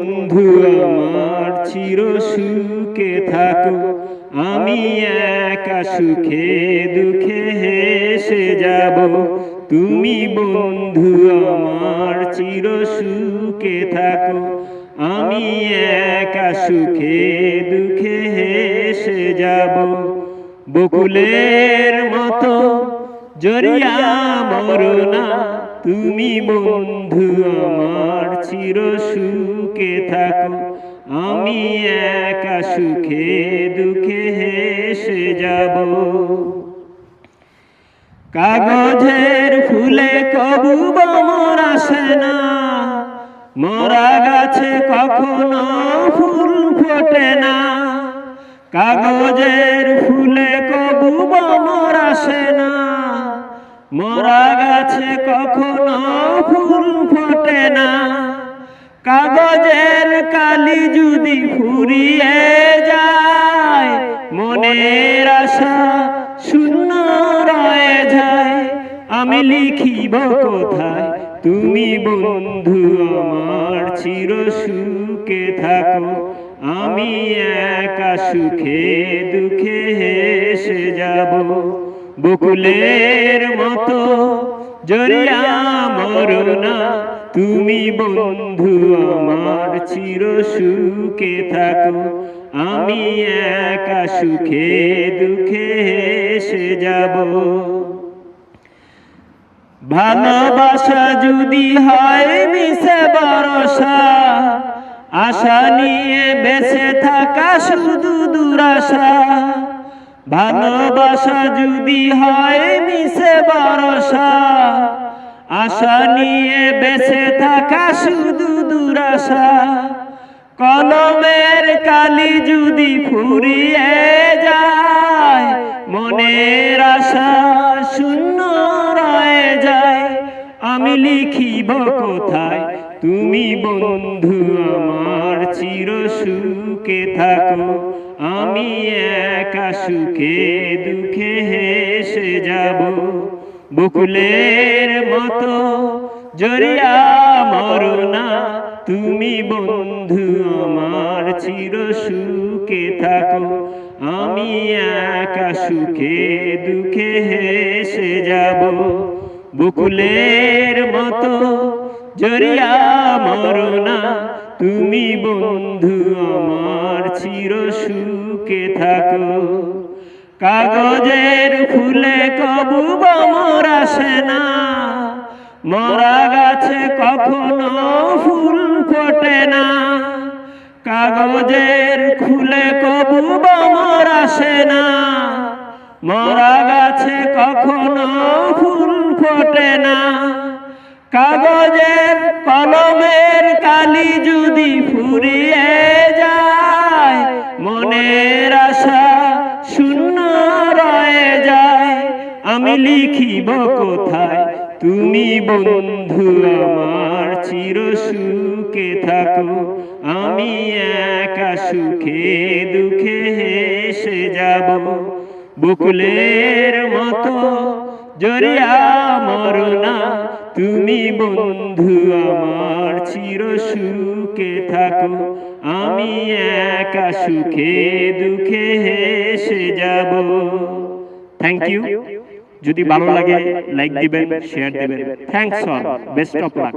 বন্ধু আমার চির সুখে থাকো। আমি একা সুখে দুঃখে হেসে যাব। তুমি বন্ধু আমার চির সুখে থাকো। আমি একা সুখে দুঃখে হেসে যাব। বকুলের মতো জরিয়া মরনা তুমি বন্ধু আমার চির সুখে থাকো। আমি একা সুখে, দুঃখে হেসে যাব। কাগজের ফুলে কবু বমর আসে না। মরা গাছে কখনো ফুল ফোটে না। কাগজের ফুলে কবু বমর আসে না। মরা গাছে কখনো ফুল ফোটে না। কাগজের কালি যদি ফুরিয়ে যায়, মনের আশা শূন্য রয়ে যায়। আমি লিখিব কোথায়? তুমি বন্ধু আমার চির সুখে থাকো। আমি একা সুখে দুঃখে হেসে যাব। বকুলের মতো মরনা তুমি বন্ধু আমার চির সুখে থাকো। আমি একা সুখে, দুঃখে হেসে যাব। ভালোবাসা যদি হয় মিশে বরসা আশা নিয়ে বেঁচে থাকা শুধু দুরাশা। ভালোবাসা যদি হয় মিশে বরসা আশা নিয়ে বেঁচে থাকা শুধু দুরাশা। কলমের কালি যদি ফুরিয়ে যায়, মনের আশা শূন্য রয়ে যায়। আমি লিখিব কোথায়, তুমি বন্ধু আমার চির সুখে থাকো। আমি একা সুখে, দুঃখে হেসে যাব। বকুলের মতো জরিয়া মরনা তুমি বন্ধু আমার, চির সুখে থাকো। আমি একা সুখে, দুঃখে হেসে যাব। বকুলের মতো জরিয়া মরনা তুমি বন্ধু আমার চির সুখে থাকো। কাগজের ফুলে কবু বমর আসে না। মরা গাছে কখনো ফুল ফোটে না। কাগজের ফুলে কবু বমর আসে না। মরা গাছে কখনো ফুল ফোটে না। কাগজের কলমের যায়। আমি লিখিব কোথায়? তুমি বন্ধু আমার চির সুখে থাকো। আমি একা সুখে, দুঃখে হেসে যাব। বকুলের মতো জরিয়া মরনা তুমি বন্ধু আমার চির সুখে থাকো। আমি একা সুখে, দুঃখে হেসে যাব। থ্যাংক ইউ যদি ভালো লাগে লাইক দিবেন শেয়ার দিবেন। Thanks all best of luck